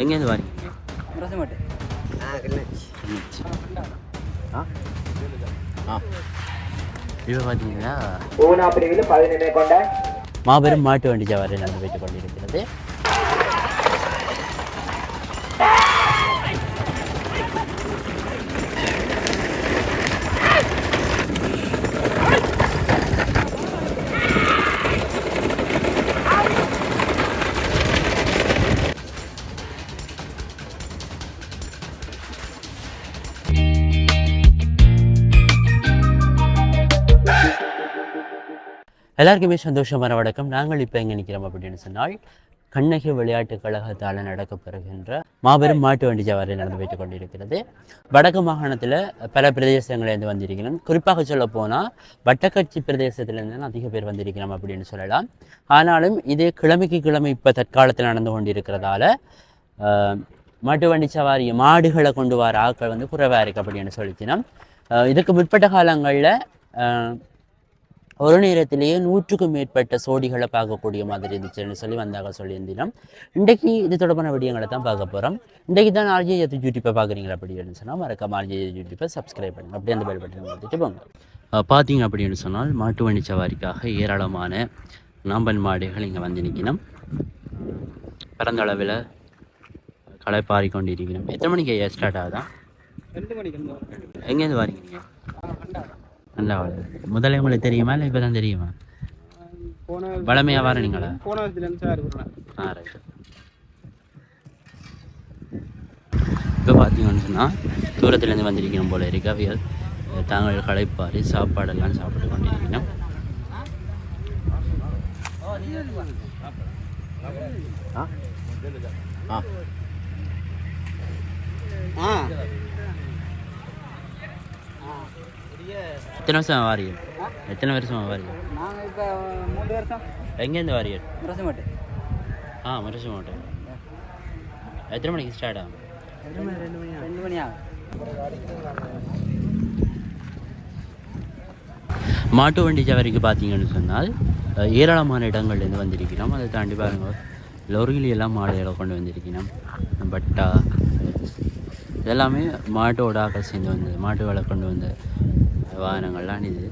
எங்கேருந்து பதினெண்ணை கொண்ட மாபெரும் மாட்டு வண்டி சவாரி நடந்து போய்ட்டு கொண்டிருக்கிறது. எல்லாருக்குமே சந்தோஷமான வணக்கம். நாங்கள் இப்போ எங்கே நிற்கிறோம் அப்படின்னு சொன்னால் கண்ணகி விளையாட்டுக் கழகத்தால் நடக்கப்பெறுகின்ற மாபெரும் மாட்டு வண்டி சவாரி நடந்து போய்ட்டு கொண்டிருக்கிறது. வடக்கு மாகாணத்தில் பல பிரதேசங்கள்லேருந்து வந்திருக்கிறோம். குறிப்பாக சொல்ல போனால் வட்டக்கட்சி பிரதேசத்திலேருந்து அதிக பேர் வந்திருக்கிறோம் அப்படின்னு சொல்லலாம். ஆனாலும் இது கிழமைக்கு கிழமை இப்போ தற்காலத்தில் நடந்து கொண்டிருக்கிறதால மாட்டு வண்டி சவாரி மாடுகளை கொண்டு வர ஆட்கள் வந்து குறைவாக இருக்குது அப்படின்னு சொல்லிச்சினோம் இதுக்கு முற்பட்ட காலங்களில் ஒரு நேரத்திலேயே நூற்றுக்கும் மேற்பட்ட சோடிகளை பார்க்கக்கூடிய மாதிரி இருந்துச்சுன்னு சொல்லி வந்தாக சொல்லியிருந்தோம் இன்றைக்கு இது தொடர்பான விடயங்களை தான் பார்க்க போகிறோம் இன்றைக்கு தான் ஆர்ஜே யூடியூப்பை பார்க்குறீங்களா அப்படின்னு சொன்னால் மறக்காம ஆர்ஜே யூடியூப்பை சப்ஸ்கிரைப் பண்ணுங்க. அப்படியே அந்த பெல் பட்டன் வந்துட்டு போங்க. பார்த்தீங்க அப்படின்னு சொன்னால் மாட்டு வண்டி சவாரிக்காக ஏராளமான நாம்பன் மாடுகள் இங்கே வந்து நிற்கணும் பிறந்த அளவில் களைப்பாரி கொண்டு எத்தனை மணிக்கு ஐயா ஸ்டார்ட் ஆகுதா? ரெண்டு மணிக்கு இருந்து எங்கேருந்து வரீங்க நீங்கள் நல்லா முதல்ல உங்களுக்கு தெரியுமா இல்லை இப்போ தான் தெரியுமா? போன வர நீங்களா போன வருஷத்துலேருந்து சார் ஆ ரைட் இப்போ பார்த்தீங்கன்னு சொன்னால் தூரத்துலேருந்து வந்திருக்கணும் போல இருக்கு. அவியல் தாங்கள் களைப்பாரி சாப்பாடெல்லாம் சாப்பிட்டு கொண்டிருக்கணும் ஆ? ஆ. எத்தனை வருஷம் வாரியல் எத்தனை வருஷம் வாரியல் நாங்கள் இப்போ மூணு வருஷம். எங்கேருந்து வாரியல் முரசமாட்டு ஆ மனுஷ மாட்டேன் எத்தனை மணிக்கு ஸ்டார்ட் ஆகும்? ரெண்டு மணி ரெண்டு மணி ஆகும். மாட்டு வண்டி சவாரிக்கு பார்த்தீங்கன்னு சொன்னால் ஏராளமான இடங்கள்லேருந்து வந்திருக்கிறோம். அதை தாண்டி பாருங்க லொரியில எல்லாம் மாடுகளை கொண்டு வந்திருக்கிறோம். பட்டா இதெல்லாமே மாட்டோட ஆக்கள் சேர்ந்து வந்தது மாட்டு வேலை கொண்டு வந்த வாகனங்கள்லாம் இது.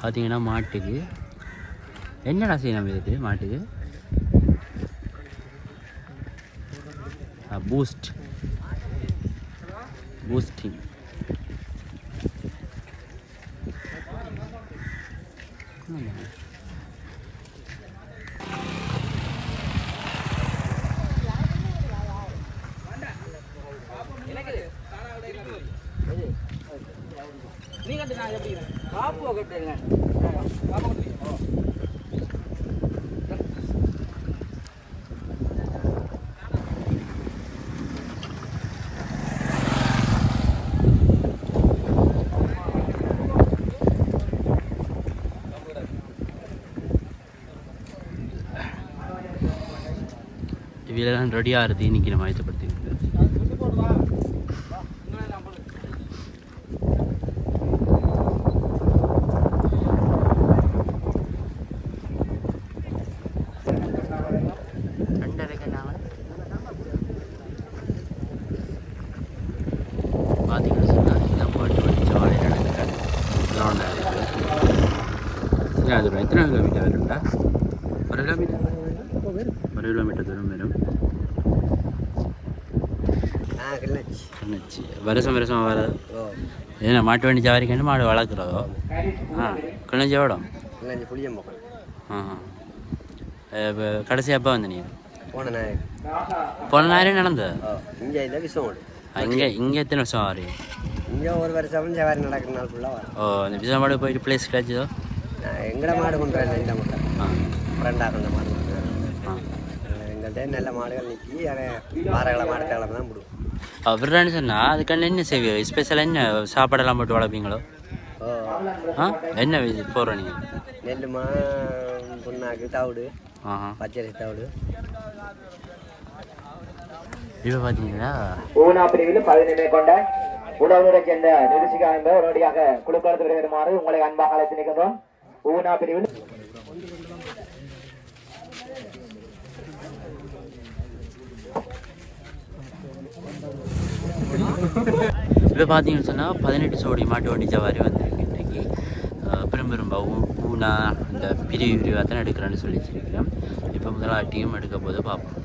பார்த்தீங்கன்னா மாட்டுக்கு. என்னடா செய்யணும் இதுக்கு மாட்டுக்கு? பூஸ்ட் பூஸ்டிங் இதெல்லாம் ரெடி ஆகிறது இன்றைக்கி நம்ம ஆயத்தப்படுத்தி பார்த்தீங்கன்னு சொன்னால் இந்த பாட்டு படித்த வாழை நடக்கிற கிரவுண்டாக இருக்குது அது எத்தனை கிலோமீட்டர் வரும்டா ஒரு கிலோமீட்டர் ஒரு கிலோமீட்டர் தூரம் வரும் ஆ கிளிநொச்சி வருஷம் வருஷம் வர ஏன்னா மாட்டு வண்டி ஜாவரிக்கண்டு மாடு வளர்க்குறதோ? ஆ கிளிநொச்சி புளியம்பக்கம் ஆ இப்போ கடைசி அப்போ வந்து நீ? போன நாயக் போன நேரம் நடந்தது? ஓ இங்கே இல்லை விசோடு இங்கே இங்கே எத்தனை வருஷம் ஆறு இங்கே ஒரு வருஷம் ஜவாரி நடக்கிற நாள் ஃபுல்லாக வரும். ஓ அந்த விசமாடு போயிட்டு பிளேஸ் கிடைச்சதோ? எங்கட மாடு கொண்டு வரேன் இந்த ஆ. ஃப்ரெண்டாக கொண்ட மாடு கொண்டு வரேன் எங்கள்கிட்ட நல்ல மாடுகள் நிற்கி வாரக்கிழமை அடுத்த கிழமை தான் விடுவோம் அப்படின்னு சொன்னால் அதுக்கான என்ன செய்வீங்க? ஸ்பெஷலாக என்ன சாப்பாடெல்லாம் போட்டு வளர்ப்பீங்களோ? ஆ. என்ன போடுற நீங்கள் நெல் மா புண்ணாக்கு தவிடு. ஆஹா. பச்சரிசி தவிடு. இப்போ பார்த்தீங்கன்னா ஊனா பிரிவில் பதினெண்ணை கொண்ட உடவுரை சேர்ந்த நிருசிகா என்பவர் உடனடியாக குழுக்களத்தில் வருமாறு உங்களை அன்பாக அழைத்து நிற்கின்றோம். ஊனா பிரிவில் இப்போ பார்த்தீங்கன்னு சொன்னால் பதினெட்டு சோடி மாட்டு வண்டி சவாரி வந்திருக்கு இன்றைக்கி அஹ் பெரும்பெரும்பா ஊனா இந்த பிரிவு பிரிவாக தான் எடுக்கிறேன்னு சொல்லி வச்சிருக்கிறேன் இப்போ முதலாட்டியும் எடுக்க போது பார்ப்போம்.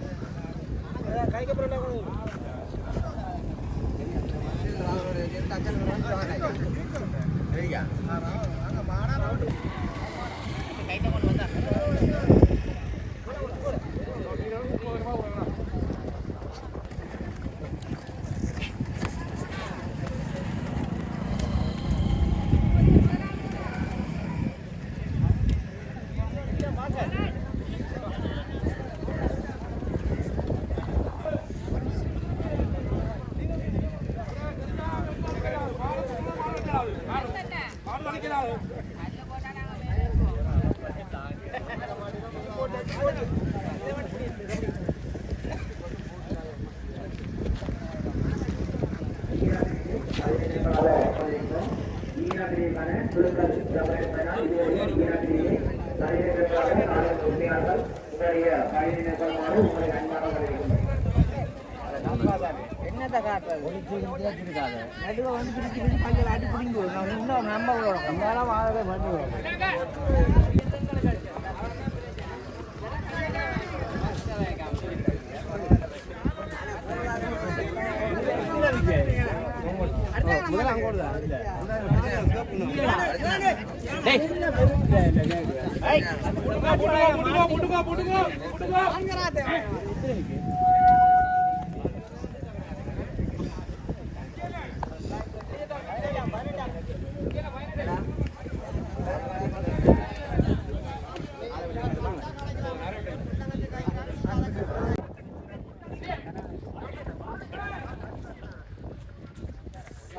என்னத்தை காட்டுறது? நடுவில் வந்து பிடிச்சி பிடிச்சி பஞ்சல் அடி பிடிங்க நம்ம நம்மளோட நம்மளால வாழவே நம்ப விடணும் நம்மளால வாழவே மாட்டேன்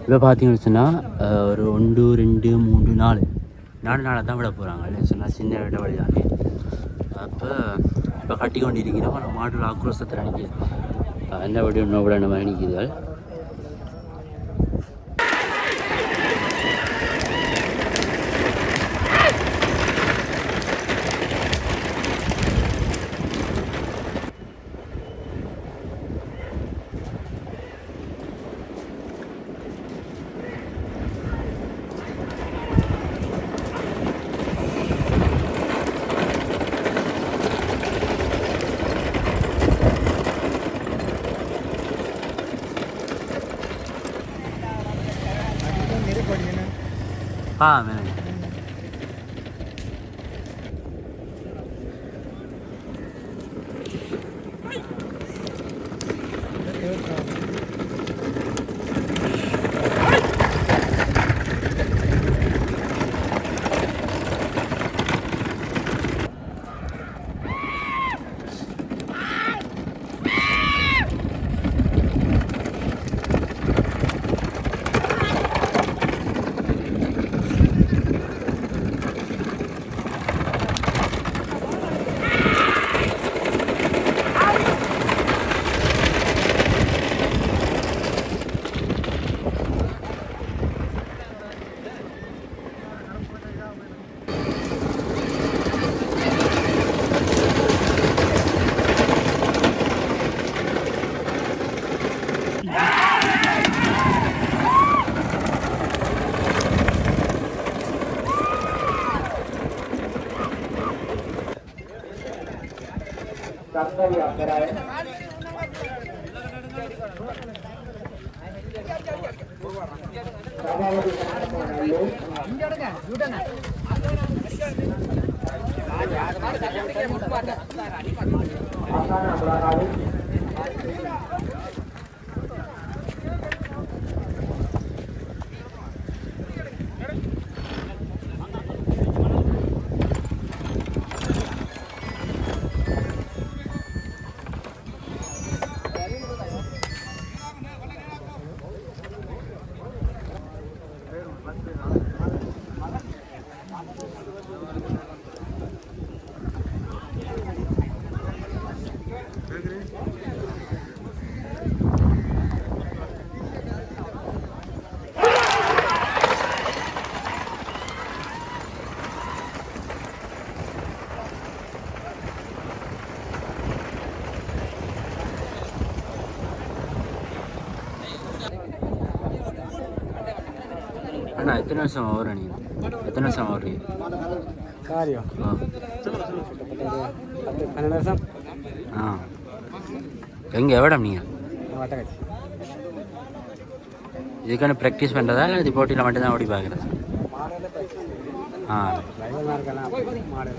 இப்போ பார்த்தீங்கன்னு சொன்னால் ஒரு ஒன்று ரெண்டு மூன்று நாலு. நாலு நாளாக தான் விட போகிறாங்க இல்லைன்னு சொன்னால் சின்ன விட வழி தானே. அப்போ இப்போ கட்டி கொண்டிருக்கிறோம் நம்ம ஆனால் மாடல் ஆக்ரோஷத்தில் நிற்கிது என்ன வடிவம் இன்னும் விட நம்ம நிற்கிதுகள் हाँ मैंने சங்கவி அக்கராய் சபாபதி அண்ணா எத்தனை வருஷம் வரும் நீங்கள் எத்தனை வருஷம் வர்றீங்க காரியம் ஆ பன்னெண்டு வருஷம் ஆ எங்கே எவ்வளோ நீங்கள் வட்டக்காட்சி இதுக்கான ப்ராக்டிஸ் பண்ணுறதா இல்லை இது போட்டியில் மட்டும்தான் ஓடி பார்க்குறதா ஆ மாடல்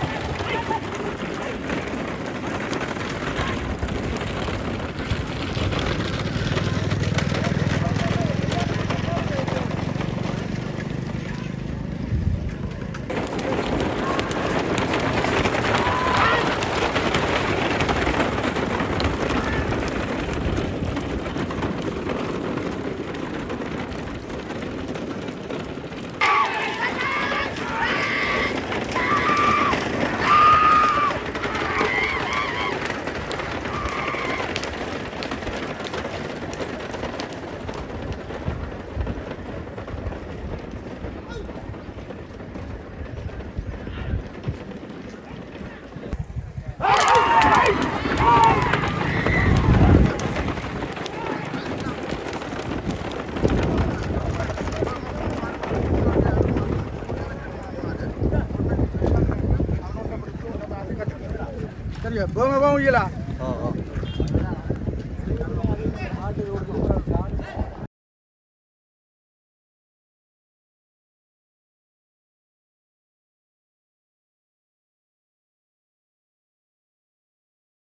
ட்ரைனிங் கொடுத்தா தான் மாடல் ஆ ட்ரைனிங் சாப்பாடு தெரியுது சரியா போங்க